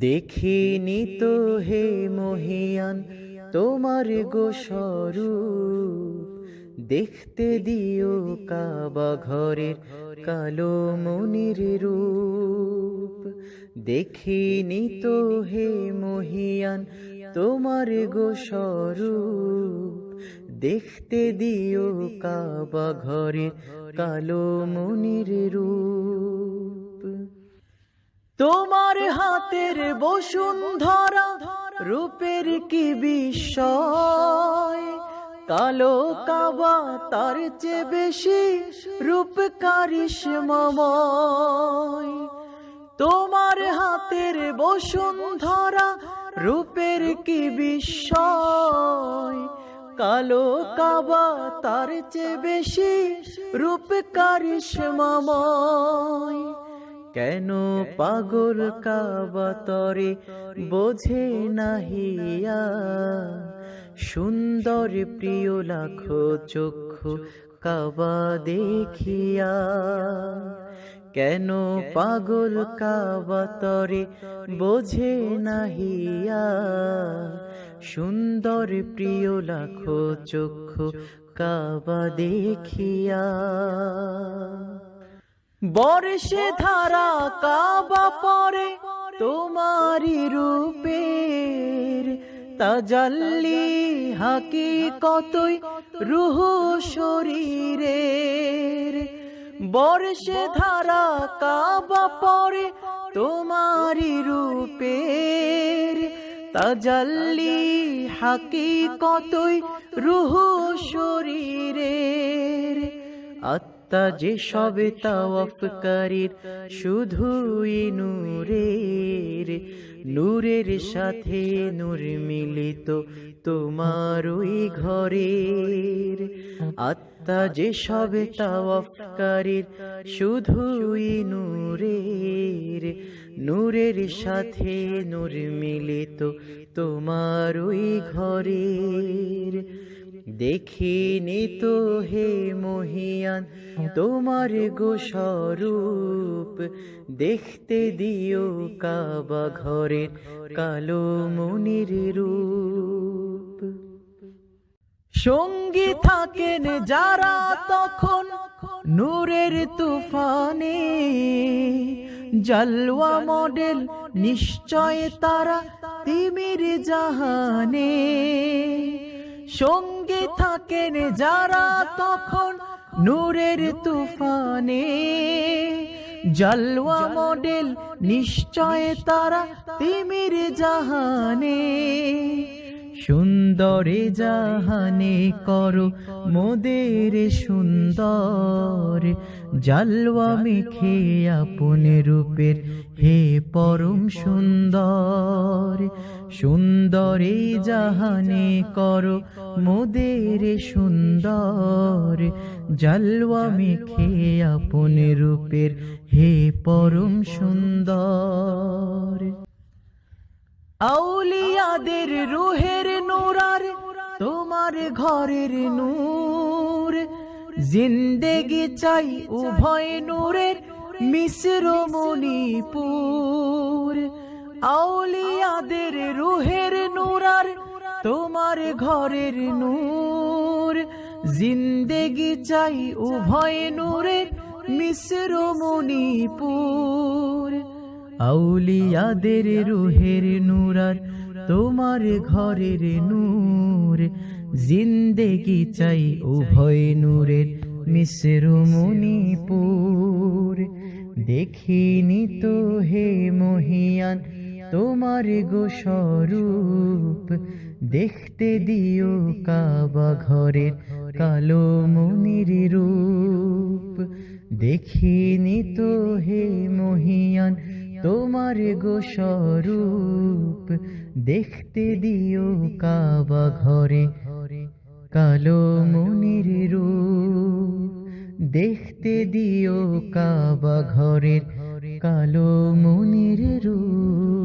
দেখিনি তো হে মহিয়ান তোমার গো স্বরূপ। দেখতে দিও কাবা ঘরের কালো মনির রূপ। দেখিনি তো হে মহিয়ান তোমার গো স্বরূপ। দেখতে দিও কাবা ঘরের কালো মনির রূপ। তোমার হাতের বসুন্ধরা রূপের কি বিস্ময় কালো কাবা তার চেয়ে বেশি রূপ তোমার হাতের বসুন্ধরা রূপের কি বিস্ময় কালো কাবা তার চেয়ে বেশি রূপ কারিশময় কেন পাগল কাবা তরে বোঝে নাহিয়া সুন্দর প্রিয় লাখো চক্ষু কাবা দেখিয়া। কেন পাগল কাবা তরে বোঝে নাহিয়া সুন্দর প্রিয় লাখো চক্ষু কাবা দেখিয়া। বর্ষে ধারা কাবা পরে তোমারি রূপের তাজাল্লি হাকি কতই রুহ শরীরের। বর্ষে ধারা কাবা পরে তোমারি রূপের তাজাল্লি হাকি কতই রুহ শরীরের। আত্মা যে সবে তাওয়াফকারীর শুধুই নূরের নূরের সাথে নূর মিলিত তোমার ওই ঘরের। আত্মা যে সবে তাওয়াফকারীর শুধুই নূরের নূরের সাথে নূর মিলিত তোমার ওই ঘরের। দেখিনি তো হে মহিয়ান তোমার গো স্বরূপ দেখতে দিও কাবা ঘরের কালো মনির রূপ। সঙ্গী থাকেন যারা তখন নূরের তুফানে। জালওয়া মডেল নিশ্চয় তারা তিমির জাহানে। সঙ্গে থাকেন যারা তখন নূরের তুফানে। জলওয়া মডেল নিশ্চয় তারা তিমির জাহানে। সুন্দরে জাহানে করো মোদের সুন্দর। জালওয়া মেখে আপন রূপের হে পরম সুন্দর। সুন্দরে জাহানে করো মোদের সুন্দর। জালওয়া মেখে আপন রূপের হে পরম সুন্দর। আউলিয়াদের রুহের নোরার, তোমার ঘরের নূর। জিন্দেগি চাই উভয় নূরের মিশ্র মণিপুর আউলিয়াদের রুহের নোরার, তোমার ঘরের নূর। জিন্দেগি চাই উভয় নূরের মিশ্র মণিপুর আউলিয়াদের রুহের নূরার তোমার ঘরের নূর। জিন্দেগি চাই উভয় নূরের মিশ্র মণিপুর দেখিনি তো হে মহিয়ান, তোমার গো স্বরূপ দেখতে দিও কাবা ঘরের কালো মনির রূপ। দেখিনি তো হে মহিয়ান তোমার গো স্বরূপ দেখতে দিও কাবা ঘরে, কালো মনির রূপ দেখতে দিও কাবা ঘরের কালো মনির রূপ